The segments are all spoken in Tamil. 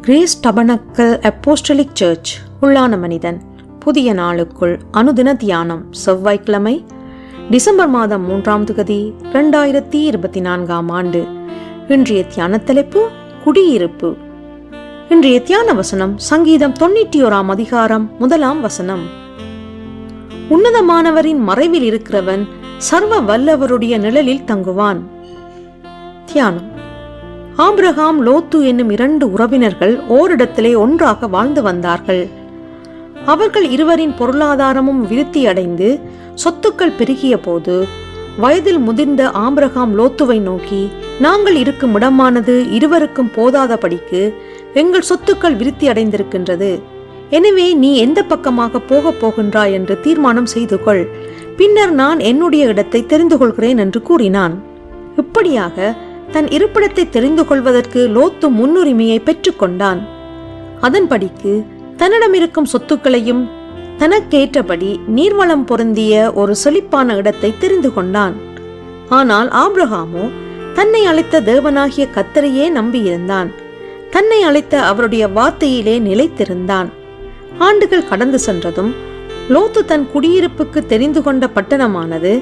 Grace tabernacle apostolic search. உள்ளான மனிதன். புதிய நாளுக்குள் அனுதின தியானம் செவ்வாய்க்கிழமை டிசம்பர் மாதம் மூன்றாம் திகதி இரண்டாயிரத்தி இருபத்தி நான்காம் ஆண்டு. இன்றைய தியான தலைப்பு குடியிருப்பு. இன்றைய தியான வசனம் சங்கீதம் தொண்ணூற்றி ஓராம் அதிகாரம் முதலாம் வசனம். உன்னதமானவரின் மறைவில் இருக்கிறவன் சர்வ வல்லவருடைய நிழலில் தங்குவான். தியானம். ஆப்ரஹாம் லோத்து என்னும் இரண்டு உறவினர்கள் ஓரிடத்திலே ஒன்றாக வாழ்ந்து வந்தார்கள். அவர்கள் இருவரின் பொருளாதாரமும் விருத்தி அடைந்து சொத்துக்கள் பெருகிய போது வயதில் முதிர்ந்த ஆபிரகாம் லோத்துவை நோக்கி நாங்கள் இருக்கும் இடமானது இருவருக்கும் போதாதபடிக்கு எங்கள் சொத்துக்கள் விருத்தி அடைந்திருக்கின்றது எனவே நீ எந்த பக்கமாக போகப் போகின்றாய் என்று தீர்மானம் செய்து கொள். பின்னர் நான் என்னுடைய இடத்தை தெரிந்து கொள்கிறேன் என்று கூறினான். இப்படியாக தன் இருப்பிடத்தை தெரிந்து கொள்வதற்கு லோத்து முன்னுரிமையை பெற்றுக்கொண்டான். அதன்படிக்கு தன்னிடம் இருக்கும் சொத்துக்களையும் தனக்கேற்றபடி நீர்வளம் பொருந்திய ஒரு செழிப்பான இடத்தை தெரிந்து கொண்டான். ஆனால் ஆப்ரஹாமோ தன்னை அழைத்த தேவனாகிய கத்தரையே நம்பியிருந்தான். தன்னை அழைத்த அவருடைய வார்த்தையிலே நிலைத்திருந்தான். ஆண்டுகள் கடந்து சென்றதும் லோத்து தன் குடியிருப்புக்கு தெரிந்து கொண்ட பட்டணமானது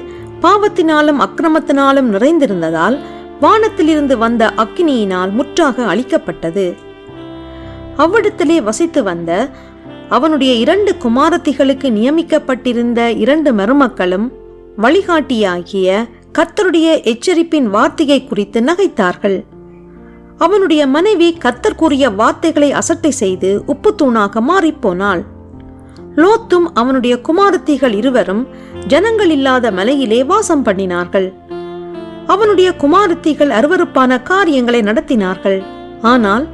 பாவத்தினாலும் அக்கிரமத்தினாலும் நிறைந்திருந்ததால் வானத்திலிருந்து வந்த அக்கினியினால் முற்றாக அழிக்கப்பட்டது. அவ்விடத்திலே வசித்து வந்த அவனுடைய இரண்டு குமாரத்திகளுக்கு நியமிக்கப்பட்டிருந்த இரண்டு மருமக்களும் வழிகாட்டியாகிய கத்தருடைய எச்சரிப்பின் வார்த்தையை குறித்து நகைத்தார்கள். அவனுடைய மனைவி கத்தர் கூறிய வார்த்தைகளை அசட்டை செய்து உப்புத்தூணாக மாறிப்போனாள். லோத்தும் அவனுடைய குமாரத்திகள் இருவரும் ஜனங்கள் இல்லாத மலையிலே வாசம் பண்ணினார்கள். அவனுடைய குமாரத்திகள் அருவருப்பான காரியங்களை நடத்தினார்கள். ஆனால்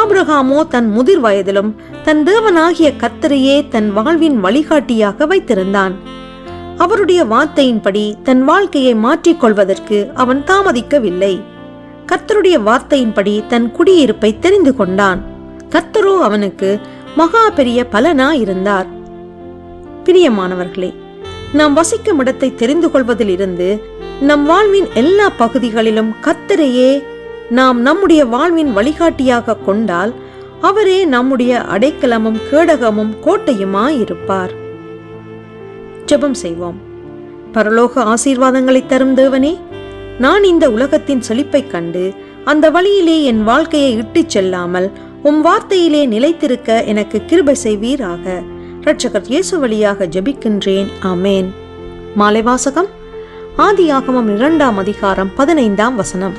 ஆபிரகாமோ தன் முதிர் வயதிலும் தன் தேவனாகிய கத்தரையே தன் வாழ்வின் வழிகாட்டியாக வைத்திருந்தான். அவருடைய வார்த்தையின்படி தன் வாழ்க்கையை மாற்றிக்கொள்வதற்கு அவன் தாமதிக்கவில்லை. கர்த்தருடைய வார்த்தையின்படி தன் குடியிருப்பை தெரிந்து கொண்டான். கர்த்தரோ அவனுக்கு மகா பெரிய பலனா இருந்தார் பிரியமானவர்களே நாம் வசிக்கும் இடத்தை தெரிந்து கொள்வதில் இருந்து நம் வாழ்வின் எல்லா பகுதிகளிலும் கத்தரையே நாம் நம்முடைய வாழ்வின் வழிகாட்டியாக கொண்டால் அவரே நம்முடைய அடைக்கலமும் கேடகமும் கோட்டையுமாயிருப்பார். ஜெபம் செய்வோம். பரலோக ஆசீர்வாதங்களை தரும் தேவனே நான் இந்த உலகத்தின் செழிப்பைக் கண்டு அந்த வழியிலே என் வாழ்க்கையை இட்டுச் செல்லாமல் உம் வார்த்தையிலே நிலைத்திருக்க எனக்கு கிருபை செய்வீராக. இரட்சகர் இயேசு வழியாக ஜெபிக்கின்றேன். ஆமேன். மாலை வாசகம். ஆதியாகமம் இரண்டாம் அதிகாரம் பதினைந்தாம் வசனம்.